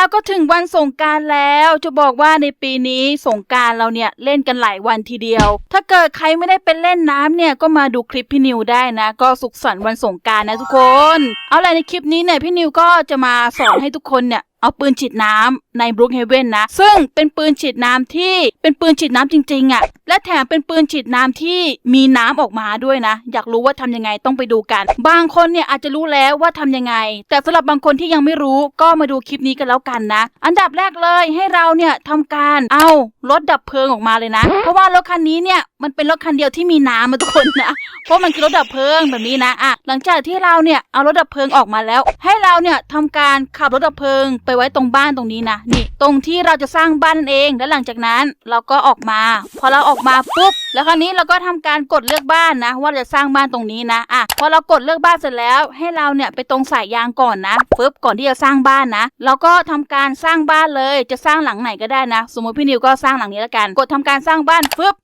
แล้วก็ถึงวันสงการแล้วจะบอกว่าในปีนี้สงการเราเนี่ยเล่นกันหลายวันทีเดียว ถ้าเกิดใครไม่ได้เป็นเล่นน้ำเนี่ยก็มาดูคลิปพี่นิวได้นะ ก็สุขสันต์วันสงการนะทุกคน เอาอะไรในคลิปนี้เนี่ยพี่นิวก็จะมาสอนให้ทุกคนเนี่ย เอาปืนฉีดน้ำในบรูคเฮเว่นนะ ซึ่งเป็นปืนฉีดน้ำที่เป็นปืนฉีดน้ำจริงๆอะ่ะ และแถมเป็นปืนฉีดน้ำที่มีน้ำออกมาด้วยนะ อยากรู้ว่าทำยังไงต้องไปดูกัน บางคนเนี่ยอาจจะรู้แล้วว่าทำยังไง แต่สำหรับบางคนที่ยังไม่รู้ก็มาดูคลิปนี้กันแล้วกันนะ อันดับแรกเลยให้เราเนี่ยทำการเอารถดับเพลิงออกมาเลยนะ เพราะว่ารถคันนี้เนี่ยมันเป็นรถคันเดียวที่มีน้ำมาทุกคนนะ เพราะมันคือรถดับเพลิงแบบนี้นะอะหลังจากที่เราเนี่ยเอารถดับเพลิงออกมาแล้ว ให้เราเนี่ยทำการขับรถดับเพลิงไปไปไว้ตรงบ้านตรงนี้นะนี่ตรงที่เราจะสร้างบ้านนั่นเอง แล้วหลังจากนั้นเราก็ออกมา พอเราออกมาปุ๊บแล้วคราวนี้เราก็ทำการกดเลือกบ้านนะ ว่าจะสร้างบ้านตรงนี้นะอะพอเรากดเลือกบ้านเสร็จแล้ว ให้เราเนี่ยไปตรงสายยางก่อนนะปึ๊บก่อนที่จะสร้างบ้านนะเราก็ทำการสร้างบ้านเลยจะสร้างหลังไหนก็ได้นะ สมมติพี่นิวก็สร้างหลังนี้แล้วกัน กดทำการสร้างบ้านปึ๊บ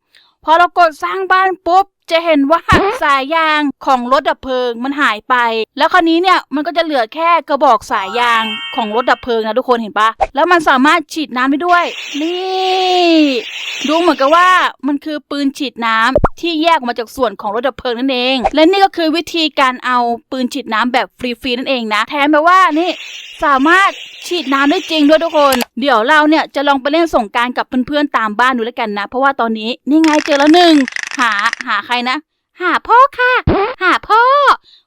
พอเรากดสร้างบ้านปุ๊บจะเห็นว่าสายยางของรถดับเพลิงมันหายไป แล้วคราวนี้เนี่ยมันก็จะเหลือแค่กระบอกสายยางของรถดับเพลิงนะทุกคนเห็นปะแล้วมันสามารถฉีดน้ำได้ด้วย นี่ ดูเหมือนกับว่ามันคือปืนฉีดน้ำที่แยกออกมาจากส่วนของรถดับเพลิงนั่นเอง และนี่ก็คือวิธีการเอาปืนฉีดน้ำแบบฟรีๆนั่นเองนะ แถมแบบว่านี่สามารถฉีดน้ำได้จริงด้วยทุกคน เดี๋ยวเราเนี่ยจะลองไปเล่นสงการกับเพื่อนๆตามบ้านดูแล้วกันนะ เพราะว่าตอนนี้นี่ไงเจอแล้วหนึ่งหาหาใครนะ หาพ่อค่ะ หาพ่อ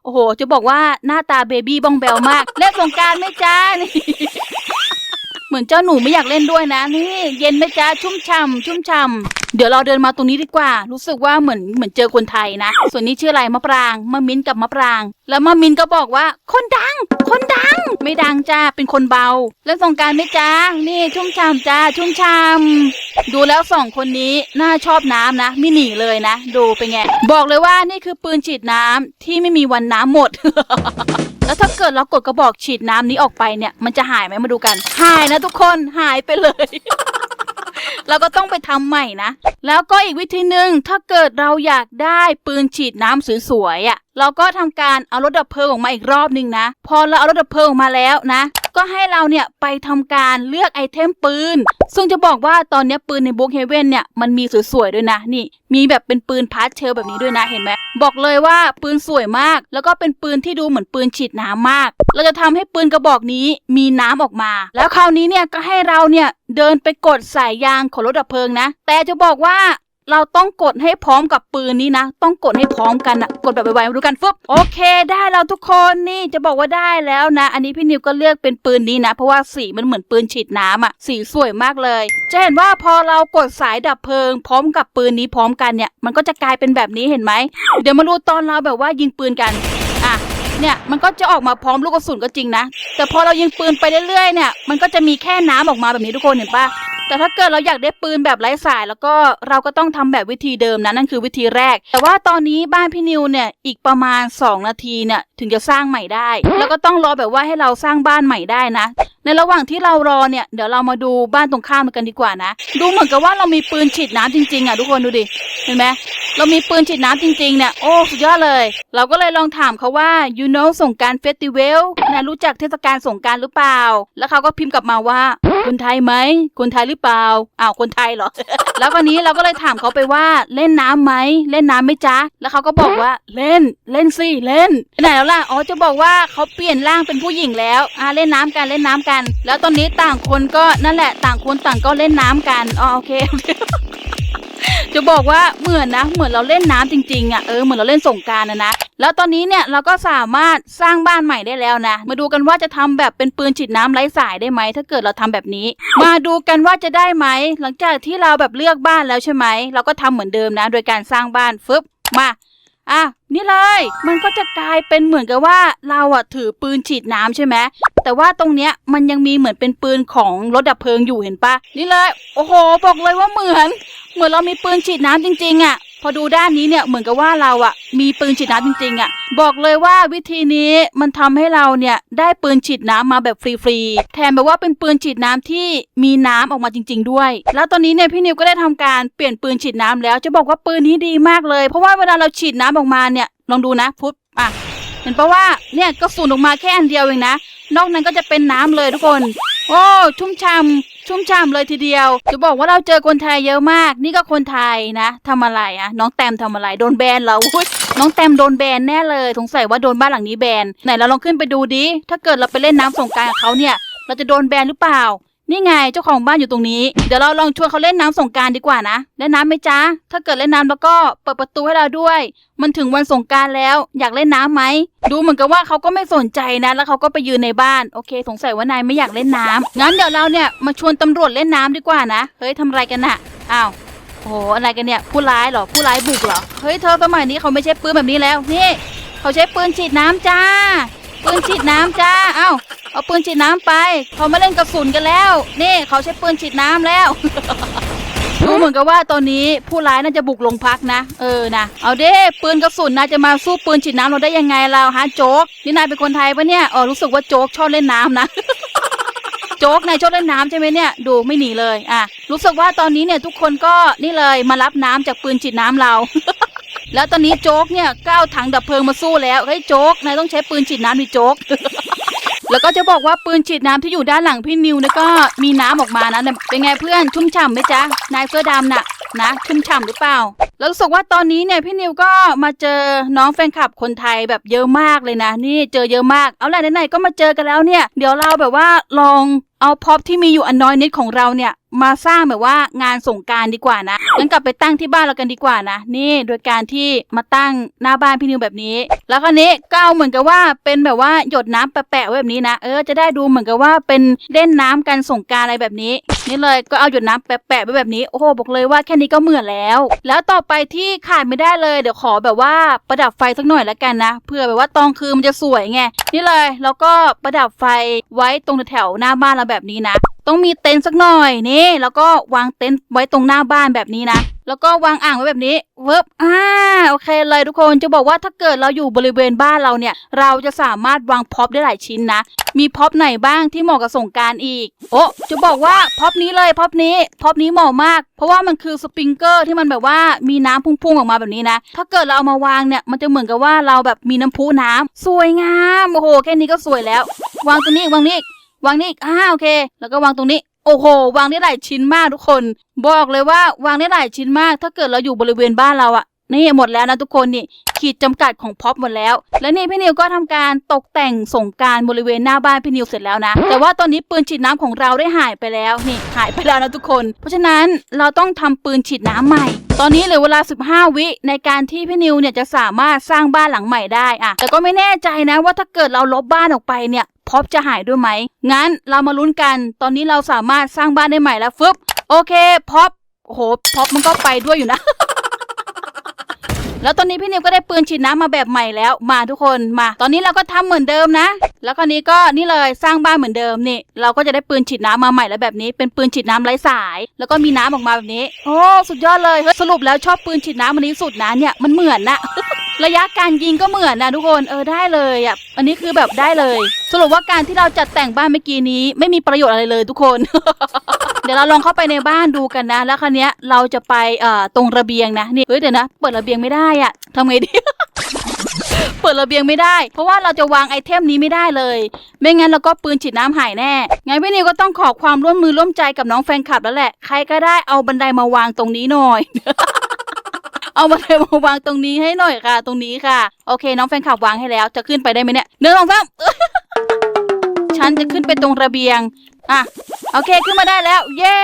โอ้โห จะบอกว่าหน้าตาเบบี้บองเบลมาก เล่นสงการไหม่จ้านี่ เหมือนเจ้าหนูไม่อยากเล่นด้วยนะนี่เย็นไหมจ้าชุ่มช่ำชุ่มช่ำเดี๋ยวเราเดินมาตรงนี้ดีกว่า รู้สึกว่าเหมือนเหมือนเจอคนไทยนะ ส่วนนี้ชื่ออะไรมะปรางมะมิ้นกับมะปราง แล้วมะมิ้นก็บอกว่า คนดัง คนดัง ไม่ดังจ้าเป็นคนเบา แล้วสงการไหมจ้านี่ชุ่มช่ำจ้าชุ่มช่ำดูแล้วสองคนนี้น่าชอบน้ำนะไม่หนีเลยนะ ดูเป็นไงบอกเลยว่านี่คือปืนฉีดน้ำที่ไม่มีวันน้ำหมด แล้วถ้าเกิดเรากดกระบอกฉีดน้ำนี้ออกไปเนี่ย มันจะหายไหมมาดูกัน หายนะทุกคนหายไปเลย เราก็ต้องไปทำใหม่นะ แล้วก็อีกวิธีหนึ่งถ้าเกิดเราอยากได้ปืนฉีดน้ำสวยๆอะเราก็ทำการเอารถดับเพลิงออกมาอีกรอบหนึ่งนะ พอเราเอารถดับเพลิงออกมาแล้วนะ ก็ให้เราเนี่ยไปทำการเลือกไอเทมปืน ซึ่งจะบอกว่าตอนนี้ปืนในบุ๊กเฮเว่นเนี่ยมันมีสวยๆด้วยนะนี่ มีแบบเป็นปืนพาสเทลแบบนี้ด้วยนะเห็นไหมบอกเลยว่าปืนสวยมาก แล้วก็เป็นปืนที่ดูเหมือนปืนฉีดน้ำมาก เราจะทำให้ปืนกระบอกนี้มีน้ำออกมา แล้วคราวนี้เนี่ยก็ให้เราเนี่ยเดินไปกดสายยางของรถดับเพลิงนะ แต่จะบอกว่า เราต้องกดให้พร้อมกับปืนนี้นะ ต้องกดให้พร้อมกันนะกดแบบไวๆมาดูกันฟึบโอเค ได้แล้วทุกคนนี่จะบอกว่าได้แล้วนะ อันนี้พี่นิวก็เลือกเป็นปืนนี้นะ เพราะว่าสีมันเหมือนปืนฉีดน้ำอะสีสวยมากเลย จะเห็นว่าพอเรากดสายดับเพลิง พร้อมกับปืนนี้พร้อมกันเนี่ยมันก็จะกลายเป็นแบบนี้เห็นไหมเดี๋ยวมาดูตอนเราแบบว่ายิงปืนกัน เนี่ยมันก็จะออกมาพร้อมลูกกระสุนก็จริงนะ แต่พอเรายิงปืนไปเรื่อยๆเนี่ยมันก็จะมีแค่น้ำออกมาแบบนี้ทุกคนเห็นปะแต่ถ้าเกิดเราอยากได้ปืนแบบไร้สาย แล้วก็เราก็ต้องทำแบบวิธีเดิมนะนั่นคือวิธีแรก แต่ว่าตอนนี้บ้านพี่นิวเนี่ยอีกประมาณ 2 นาทีเนี่ยถึงจะสร้างใหม่ได้ แล้วก็ต้องรอแบบว่าให้เราสร้างบ้านใหม่ได้นะ ในระหว่างที่เรารอเนี่ยเดี๋ยวเรามาดูบ้านตรงข้ามกันดีกว่านะ ดูเหมือนกับว่าเรามีปืนฉีดน้ำจริงๆอะทุกคนดูดิเห็นไหม เรามีปืนฉีดน้ำจริงๆเนี่ย โอ้ สุดยอดเลย เราก็เลยลองถามเขาว่า you know สงการเฟสติวัลนะรู้จักเทศกาลสงการหรือเปล่า แล้วเขาก็พิมพ์กลับมาว่า คนไทยไหม คนไทยหรือเปล่า อ้าว คนไทยเหรอ แล้ววันนี้เราก็เลยถามเขาไปว่าเล่นน้ำไหม เล่นน้ำไหมจ๊ะ แล้วเขาก็บอกว่าเล่น เล่นสิ เล่น ไหนแล้วล่ะ อ๋อ จะบอกว่าเขาเปลี่ยนร่างเป็นผู้หญิงแล้ว อ่า เล่นน้ำกัน เล่นน้ำกัน แล้วตอนนี้ต่างคนก็นั่นแหละ ต่างคนต่างก็เล่นน้ำกัน อ๋อ โอเค จะบอกว่าเหมือนนะ เหมือนเราเล่นน้ำจริงๆอะเออเหมือนเราเล่นสงการนะนะแล้วตอนนี้เนี่ยเราก็สามารถสร้างบ้านใหม่ได้แล้วนะ มาดูกันว่าจะทำแบบเป็นปืนฉีดน้ำไร้สายได้ไหมถ้าเกิดเราทำแบบนี้ มาดูกันว่าจะได้ไหมหลังจากที่เราแบบเลือกบ้านแล้วใช่ไหมเราก็ทำเหมือนเดิมนะ โดยการสร้างบ้านฟึบมา อะนี่เลย มันก็จะกลายเป็นเหมือนกับว่าเราอะถือปืนฉีดน้ำใช่ไหมแต่ว่าตรงเนี้ยมันยังมีเหมือนเป็นปืนของรถดับเพลิงอยู่เห็นปะนี่เลย โอ้โห บอกเลยว่าเหมือน เหมือนเรามีปืนฉีดน้ำจริงๆอะ พอดูด้านนี้เนี่ยเหมือนกับว่าเราอะมีปืนฉีดน้ำจริงๆอะบอกเลยว่าวิธีนี้มันทำให้เราเนี่ยได้ปืนฉีดน้ำมาแบบฟรีๆแถมแบบว่าเป็นปืนฉีดน้ำที่มีน้ำออกมาจริง ๆ ด้วย แล้วตอนนี้เนี่ยพี่นิวก็ได้ทำการเปลี่ยนปืนฉีดน้ำแล้วจะบอกว่าปืนนี้ดีมากเลย เพราะว่าเวลาเราฉีดน้ำออกมาเนี่ยลองดูนะพุทอะเห็นปะว่าเนี่ยก็สูนออกมาแค่อันเดียวเองนะ นอกนั้นก็จะเป็นน้ำเลยทุกคน โอ้ชุ่มช่ำชุ่มช่ำเลยทีเดียว จะบอกว่าเราเจอคนไทยเยอะมาก นี่ก็คนไทยนะทำอะไรอะน้องแตมทำอะไรโดนแบนเหรอน้องแตมโดนแบนแน่เลยสงสัยว่าโดนบ้านหลังนี้แบนไหนเราลองขึ้นไปดูดิถ้าเกิดเราไปเล่นน้ำสงการกับเขาเนี่ย เราจะโดนแบนหรือเปล่า นี่ไงเจ้าของบ้านอยู่ตรงนี้ เดี๋ยวเราลองชวนเขาเล่นน้ำสงการดีกว่านะเล่นน้ำไหมจ๊ะ ถ้าเกิดเล่นน้ำแล้วก็เปิดประตูให้เราด้วย มันถึงวันสงการแล้ว อยากเล่นน้ำไหม ดูเหมือนกับว่าเขาก็ไม่สนใจนะ แล้วเขาก็ไปยืนในบ้าน โอเค สงสัยว่านายไม่อยากเล่นน้ำงั้นเดี๋ยวเราเนี่ยมาชวนตำรวจเล่นน้ำดีกว่านะ เฮ้ยทำอะไรกันน่ะอ้าวโอ้โหอะไรกันเนี่ย ผู้ร้ายเหรอ ผู้ร้ายบุกเหรอ เฮ้ยเธอสมัยนี้เขาไม่ใช่ปืนแบบนี้แล้ว นี่ เขาใช้ปืนฉีดน้ำจ้า ปืนฉีดน้ำจ้า เอ้า เอาปืนฉีดน้ำไป เขาไม่เล่นกระสุนกันแล้ว นี่เขาใช้ปืนฉีดน้ำแล้ว ดูเหมือนกับว่าตอนนี้ผู้ร้ายน่าจะบุกโรงพักนะ เออนะ เอาเด้ปืนกระสุนนะจะมาสู้ปืนฉีดน้ำเราได้ยังไงเราฮะโจ๊ก นี่นายเป็นคนไทยปะเนี่ย เออรู้สึกว่าโจ๊กชอบเล่นน้ำนะโจ๊กนายชอบเล่นน้ำใช่ไหมเนี่ยดูไม่หนีเลยอะรู้สึกว่าตอนนี้เนี่ยทุกคนก็นี่เลยมารับน้ำจากปืนฉีดน้ำเรา แล้วตอนนี้โจ๊กเนี่ยก้าวถังดับเพลิงมาสู้แล้วเฮ้ยโจ๊กนายต้องใช้ปืนฉีดน้ำดิโจ๊ก แล้วก็จะบอกว่าปืนฉีดน้ำที่อยู่ด้านหลังพี่นิวนะก็มีน้ำออกมานะเป็นไงเพื่อนชุ่มฉ่ำไหมจ๊ะนายเสื้อดำน่ะนะชุ่มฉ่ำหรือเปล่า แล้วรู้สึกว่าตอนนี้เนี่ยพี่นิวก็มาเจอน้องแฟนคลับคนไทยแบบเยอะมากเลยนะ นี่เจอเยอะมาก เอาแหละไหนๆก็มาเจอกันแล้วเนี่ย เดี๋ยวเราแบบว่าลอง เอาพ็อปที่มีอยู่อันน้อยนิดของเราเนี่ย มาสร้างแบบว่างานสงการดีกว่านะงั้นกลับไปตั้งที่บ้านเรากันดีกว่านะ นี่โดยการที่มาตั้งหน้าบ้านพี่นิวแบบนี้ แล้วคราวนี้ก็เอาเหมือนกับว่าเป็นแบบว่าหยดน้ำแปะๆไว้แบบนี้นะ เออจะได้ดูเหมือนกับว่าเป็นเล่นน้ำกันสงการอะไรแบบนี้ นี่เลยก็เอาหยดน้ำแปะๆไว้แบบนี้ โอ้โหบอกเลยว่าแค่นี้ก็เหมือนแล้ว แล้วต่อไปที่ขาดไม่ได้เลยเดี๋ยวขอแบบว่าประดับไฟสักหน่อยละกันนะเพื่อแบบว่าตอนคืนมันจะสวยไงนี่เลยแล้วก็ประดับไฟไว้ตรงแถวหน้าบ้านเราแบบนี้นะ ต้องมีเต็นท์สักหน่อยนี่ แล้วก็วางเต็นท์ไว้ตรงหน้าบ้านแบบนี้นะ แล้วก็วางอ่างไว้แบบนี้เวิบอ่าโอเคเลยทุกคนจะบอกว่าถ้าเกิดเราอยู่บริเวณบ้านเราเนี่ย เราจะสามารถวางพ็อปได้หลายชิ้นนะ มีพ็อปไหนบ้างที่เหมาะกับสงการอีก โอ้จะบอกว่าพ็อปนี้เลยพ็อปนี้พ็อปนี้เหมาะมาก เพราะว่ามันคือสปริงเกอร์ที่มันแบบว่ามีน้ำพุ่งๆออกมาแบบนี้นะ ถ้าเกิดเราเอามาวางเนี่ยมันจะเหมือนกับว่าเราแบบมีน้ำพุน้ำสวยงามโอ้โหแค่นี้ก็สวยแล้ว วางตรงนี้วางนี้อีกวางนี่อ่าโอเค แล้วก็วางตรงนี้ โอ้โห วางได้หลายชิ้นมากทุกคน บอกเลยว่าวางได้หลายชิ้นมาก ถ้าเกิดเราอยู่บริเวณบ้านเราอะนี่หมดแล้วนะทุกคนนี่ขีดจำกัดของพ็อปหมดแล้ว และนี่พี่นิวก็ทำการตกแต่งส่งการบริเวณหน้าบ้านพี่นิวเสร็จแล้วนะ แต่ว่าตอนนี้ปืนฉีดน้ำของเราได้หายไปแล้วนี่หายไปแล้วนะทุกคน เพราะฉะนั้นเราต้องทำปืนฉีดน้ำใหม่ ตอนนี้เหลือเวลา 15 วิในการที่พี่นิวเนี่ยจะสามารถสร้างบ้านหลังใหม่ได้อะแต่ก็ไม่แน่ใจนะว่าถ้าเกิดเราลบบ้านออกไปเนี่ย พอปจะหายด้วยไหม งั้นเรามาลุ้นกัน ตอนนี้เราสามารถสร้างบ้านได้ใหม่แล้วฟึบโอเคพอปโอ้โหพอปมันก็ไปด้วยอยู่นะ แล้วตอนนี้พี่นิวก็ได้ปืนฉีดน้ำมาแบบใหม่แล้ว มาทุกคนมา ตอนนี้เราก็ทำเหมือนเดิมนะ แล้วคราวนี้ก็นี่เลยสร้างบ้านเหมือนเดิมนี่ เราก็จะได้ปืนฉีดน้ำมาใหม่แล้วแบบนี้ เป็นปืนฉีดน้ำไร้สาย แล้วก็มีน้ำออกมาแบบนี้ โอ้สุดยอดเลยเฮ้ยสรุปแล้วชอบปืนฉีดน้ำอันนี้สุดนะเนี่ยมันเหมือนนะ ระยะการยิงก็เหมือนนะทุกคนเออได้เลยอะอันนี้คือแบบได้เลย สรุปว่าการที่เราจัดแต่งบ้านเมื่อกี้นี้ ไม่มีประโยชน์อะไรเลยทุกคน เดี๋ยวเราลองเข้าไปในบ้านดูกันนะ แล้วคราวเนี้ยเราจะไปเอ่อตรงระเบียงนะนี่เฮ้ยเดี๋ยวนะเปิดระเบียงไม่ได้อะทำไงดี เปิดระเบียงไม่ได้ เพราะว่าเราจะวางไอเทมนี้ไม่ได้เลย ไม่งั้นเราก็ปืนฉีดน้ำหายแน่งั้นพี่นิวก็ต้องขอความร่วมมือร่วมใจกับน้องแฟนคลับแล้วแหละใครก็ได้เอาบันไดมาวางตรงนี้หน่อย เอาบันไดมาวางตรงนี้ให้หน่อยค่ะ ตรงนี้ค่ะ โอเค น้องแฟนคลับวางให้แล้ว จะขึ้นไปได้ไหมเนี่ยหนึ่งสองสามฉันจะขึ้นไปตรงระเบียงอะโอเคขึ้นมาได้แล้วเย้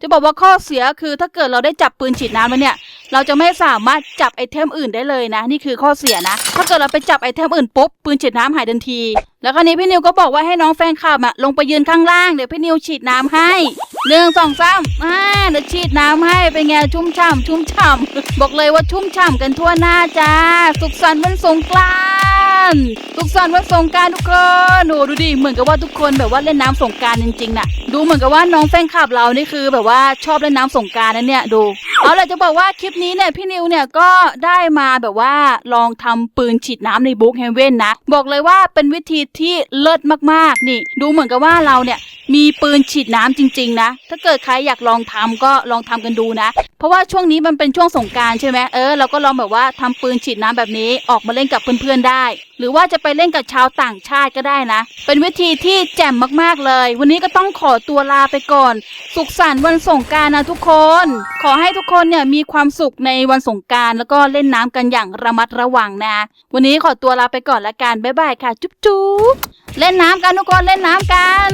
จะบอกว่าข้อเสียคือถ้าเกิดเราได้จับปืนฉีดน้ำแล้วเนี่ย เราจะไม่สามารถจับไอเทมอื่นได้เลยนะ นี่คือข้อเสียนะ ถ้าเกิดเราไปจับไอเทมอื่นปุ๊บปืนฉีดน้ำหายทันที แล้วคราวนี้พี่นิวก็บอกว่าให้น้องแฟนคลับอะลงไปยืนข้างล่างเดี๋ยวพี่นิวฉีดน้ำให้หนึ่งสองสามอ่าเดี๋ยวฉีดน้ำให้เป็นไงชุ่มฉ่ำชุ่มฉ่ำ บอกเลยว่าชุ่มฉ่ำกันทั่วหน้าจ้า สุขสันต์วันสงกรานต์สุขสันต์วันสงกรารทุกคนโอ้ดูดิเหมือนกับว่าทุกคนแบบว่าเล่นน้ำสงกรารจริงๆน่ะ ดูเหมือนกับว่าน้องแฟนคลับเรานี่คือแบบว่าชอบเล่นน้ำสงกรารนั่นเนี่ยดูเอาล่ะจะบอกว่าคลิปนี้เนี่ยพี่นิวเนี่ยก็ได้มาแบบว่าลองทำปืนฉีดน้ำในบุ๊กเฮเว่นนะ บอกเลยว่าเป็นวิธีที่เลิศมากๆนี่ ดูเหมือนกับว่าเราเนี่ยมีปืนฉีดน้ำจริง ๆ นะ ถ้าเกิดใครอยากลองทำก็ลองทำกันดูนะ เพราะว่าช่วงนี้มันเป็นช่วงสงการใช่ไหมเออเราก็ลองแบบว่าทำปืนฉีดน้ำแบบนี้ออกมาเล่นกับเพื่อนๆได้ หรือว่าจะไปเล่นกับชาวต่างชาติก็ได้นะ เป็นวิธีที่แจ่มมากๆเลย วันนี้ก็ต้องขอตัวลาไปก่อน สุขสันต์วันสงการนะทุกคน ขอให้ทุกคนเนี่ยมีความสุขในวันสงการแล้วก็เล่นน้ำกันอย่างระมัดระวังนะ วันนี้ขอตัวลาไปก่อนละกันบ๊ายบายค่ะ จุ๊บๆเล่นน้ำกันทุกคนเล่นน้ำกัน